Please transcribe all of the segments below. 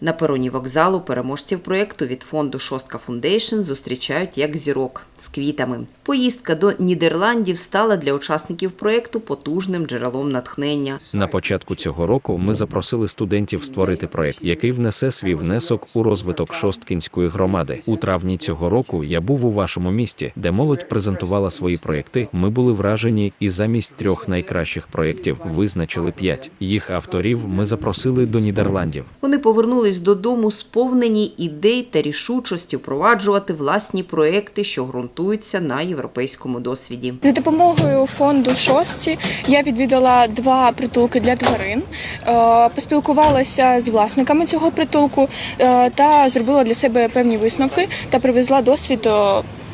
На пероні вокзалу переможців проєкту від фонду Шостка Фундейшн зустрічають як зірок з квітами. Поїздка до Нідерландів стала для учасників проєкту потужним джерелом натхнення. На початку цього року ми запросили студентів створити проект, який внесе свій внесок у розвиток Шосткінської громади. У травні цього року я був у вашому місті, де молодь презентувала свої проекти. Ми були вражені, і замість трьох найкращих проєктів визначили п'ять. Їх авторів ми запросили до Нідерландів. Вони повернулись додому сповнені ідей та рішучості впроваджувати власні проекти, що ґрунтуються на європейському досвіді. За допомогою фонду шості я відвідала два притулки для тварин, е, поспілкувалася з власниками цього притулку е, та зробила для себе певні висновки та привезла досвід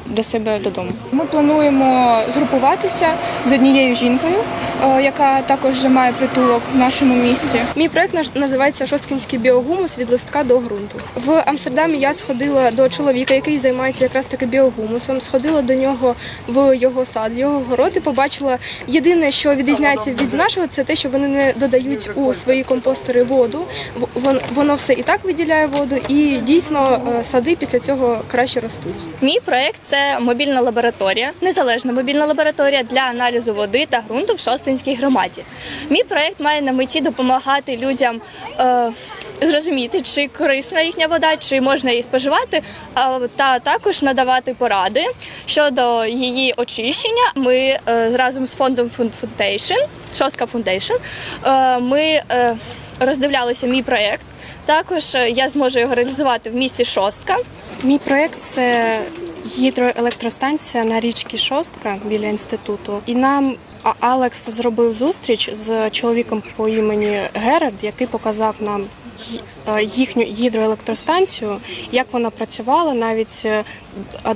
до, себе додому. Ми плануємо згрупуватися з однією жінкою, е, яка також займає притулок в нашому місті. Мій проект називається Шосткінський біогумус від листка до ґрунту. В Амстердамі я сходила до чоловіка, який займається якраз таки біогумусом. Сходила до нього в його сад, його город і побачила єдине, що відрізняється від нашого, це те, що вони не додають у свої компостери воду. Воно все і так виділяє воду, і дійсно е, сади після цього краще ростуть. Мій проект це мобільна лабораторія, незалежна мобільна лабораторія для аналізу води та ґрунту в Шостинській громаді. Мій проект має на меті допомагати людям е, зрозуміти, чи корисна їхня вода, чи можна її споживати, та також надавати поради щодо її очищення. Ми е, разом з фондом Foundation, Шостка Foundation, е, ми е, роздивлялися мій проект. Також я зможу його реалізувати в місті Шостка. Мій проект це гідроелектростанція на річці Шостка біля інституту. І нам Алекс зробив зустріч з чоловіком по імені Герард, який показав нам їхню гідроелектростанцію, як вона працювала, навіть е,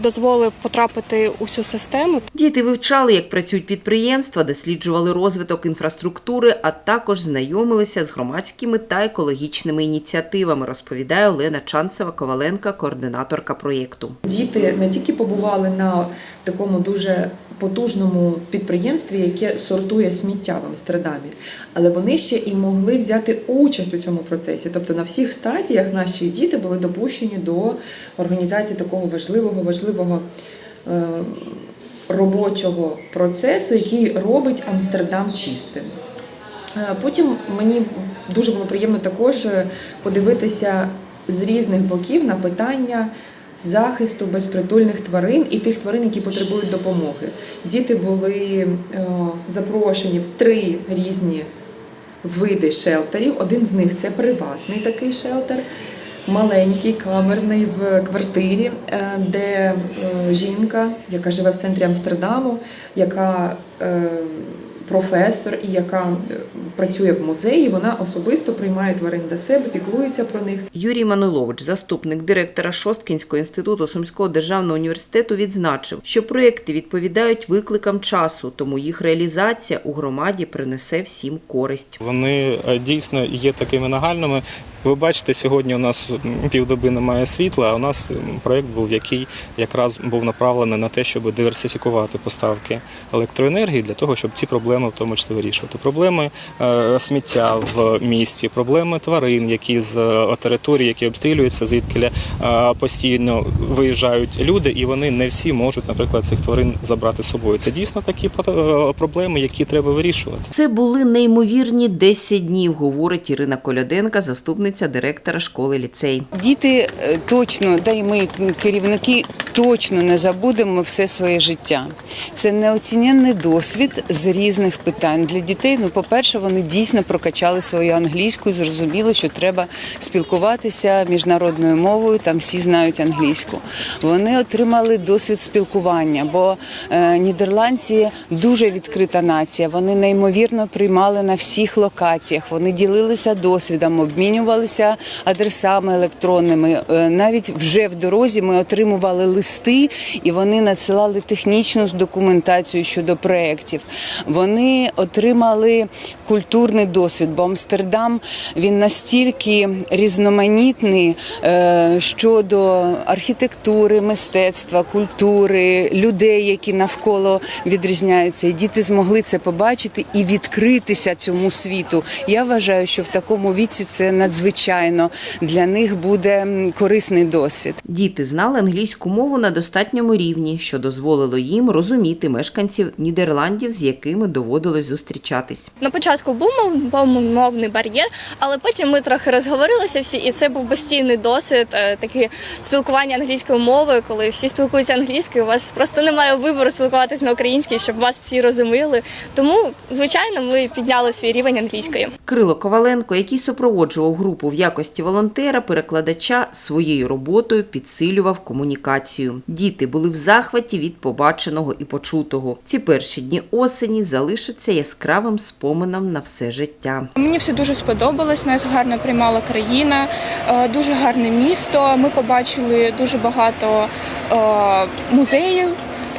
дозволив потрапити у всю систему. Діти вивчали, як працюють підприємства, досліджували розвиток інфраструктури, а також знайомилися з громадськими та екологічними ініціативами, розповідає Олена Чанцева Коваленка, координаторка проєкту. Діти не тільки побували на такому дуже потужному підприємстві, яке сортує сміття в Амстердамі, але вони ще і могли взяти участь у цьому процесі. Тобто на всіх стадіях наші діти були допущені до організації такого важливого, важливого. е, Робочого процесу, який робить Амстердам чистим. Е, Потім мені дуже було приємно також е, подивитися з різних боків на питання захисту безпритульних тварин і тих тварин, які потребують допомоги. Діти були е, запрошені в три різні види шелтерів. Один з них це приватний такий шелтер. Маленький, камерний в квартирі, е, де е, жінка, яка живе в центрі Амстердаму, яка професор і яка е, працює в музеї, вона особисто приймає тварин до себе, піклується про них. Юрій Манилович, заступник директора Шосткінського інституту Сумського державного університету, відзначив, що проекти відповідають викликам часу, тому їх реалізація у громаді принесе всім користь. Вони е, дійсно є такими нагальними. Ви бачите, сьогодні у нас півдоби немає світла, а у нас проєкт був, який якраз був направлений на те, щоб диверсифікувати поставки електроенергії для того, щоб ці проблеми в тому числі вирішувати. Проблеми е, сміття в місті, проблеми тварин, які з е, території, які обстрілюються, звідки е, постійно виїжджають люди, і вони не всі можуть, наприклад, цих тварин забрати з собою. Це дійсно такі проблеми, які треба вирішувати. Це були неймовірні 10 днів, говорить Ірина Коляденка, заступниця директора школи ліцей. Діти е, точно, да й ми керівники точно не забудемо все своє життя. Це неоціненний досвід з різних питань для дітей. Ну, по-перше, вони дійсно прокачали свою англійську, зрозуміли, що треба спілкуватися міжнародною мовою. Там всі знають англійську. Вони отримали досвід спілкування, бо е, нідерландці дуже відкрита нація. Вони неймовірно приймали на всіх локаціях. Вони ділилися досвідом, обмінювалися адресами електронними. Е, Навіть вже в дорозі ми отримували листи, і вони надсилали технічну документацію щодо проєктів. Вони отримали культурний досвід, бо Амстердам він настільки різноманітний е, щодо архітектури, мистецтва, культури, людей, які навколо відрізняються. І діти змогли це побачити і відкритися цьому світу. Я вважаю, що в такому віці це надзвичайно звичайно, для них буде корисний досвід. Діти знали англійську мову на достатньому рівні, що дозволило їм розуміти мешканців Нідерландів, з якими доводилось зустрічатись. На початку був мов- мовний бар'єр, але потім ми трохи розговорилися всі, і це був постійний досвід, е, таке спілкування англійською мовою, коли всі спілкуються англійською. У вас просто немає вибору спілкуватися на українській, щоб вас всі розуміли. Тому, звичайно, ми підняли свій рівень англійської. Крило Коваленко, який супроводжував групу в якості волонтера, перекладача своєю роботою підсилював комунікацію. Діти були в захваті від побаченого і почутого. Ці перші дні осені залишаться яскравим спомином на все життя. Мені все дуже сподобалось. Нас гарно приймала країна, е, дуже гарне місто. Ми побачили дуже багато е, музеїв,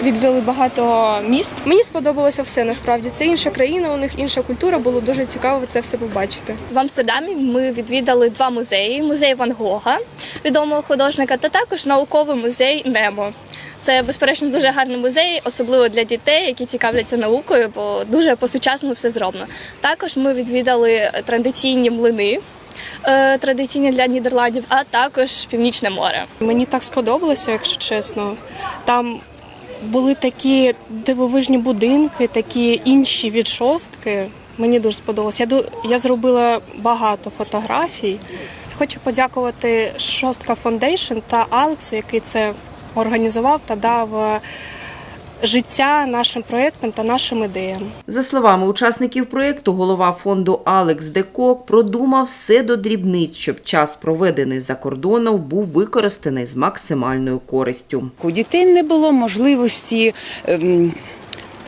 відвели багато міст. Мені сподобалося все насправді. Це інша країна, у них інша культура. Було дуже цікаво це все побачити. В Амстердамі ми відвідали два музеї: музей Ван Гога, відомого художника, та також науковий музей Немо. Це безперечно дуже гарний музей, особливо для дітей, які цікавляться наукою, бо дуже по-сучасному все зроблено. Також ми відвідали традиційні млини, е, традиційні для Нідерландів, а також Північне море. Мені так сподобалося, якщо чесно. Там були такі дивовижні будинки, такі інші від шостки. Мені дуже сподобалось. Я, я зробила багато фотографій. Хочу подякувати Шостка Фондейшн та Алексу, який це організував та дав е, життя нашим проєктам та нашим ідеям. За словами учасників проєкту, голова фонду Алекс Декок продумав все до дрібниць, щоб час, проведений за кордоном, був використаний з максимальною користю. У дітей не було можливості ем,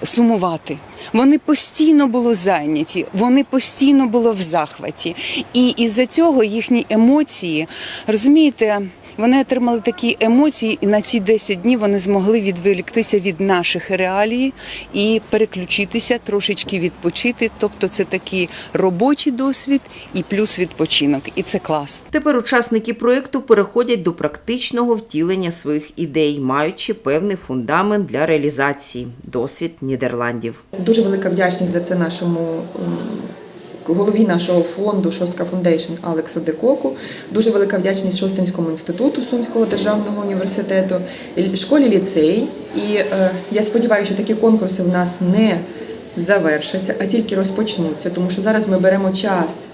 сумувати. Вони постійно були зайняті, вони постійно були в захваті. І із-за цього їхні емоції, розумієте, вони отримали такі емоції, і на ці 10 днів вони змогли відволіктися від наших реалій і переключитися, трошечки відпочити. Тобто це такий робочий досвід і плюс відпочинок. І це клас. Тепер учасники проєкту переходять до практичного втілення своїх ідей, маючи певний фундамент для реалізації досвід Нідерландів. Дуже велика вдячність за це нашому голові нашого фонду Шостка Фундейшн Алексу Декоку. Дуже велика вдячність Шостинському інституту Сумського державного університету, школі ліцей. І е, я сподіваюся, що такі конкурси в нас не завершаться, а тільки розпочнуться, тому що зараз ми беремо час.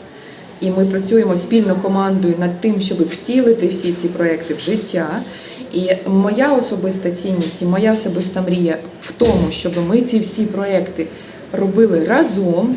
І ми працюємо спільно командою над тим, щоб втілити всі ці проекти в життя. І моя особиста цінність, і моя особиста мрія в тому, щоб ми ці всі проекти робили разом.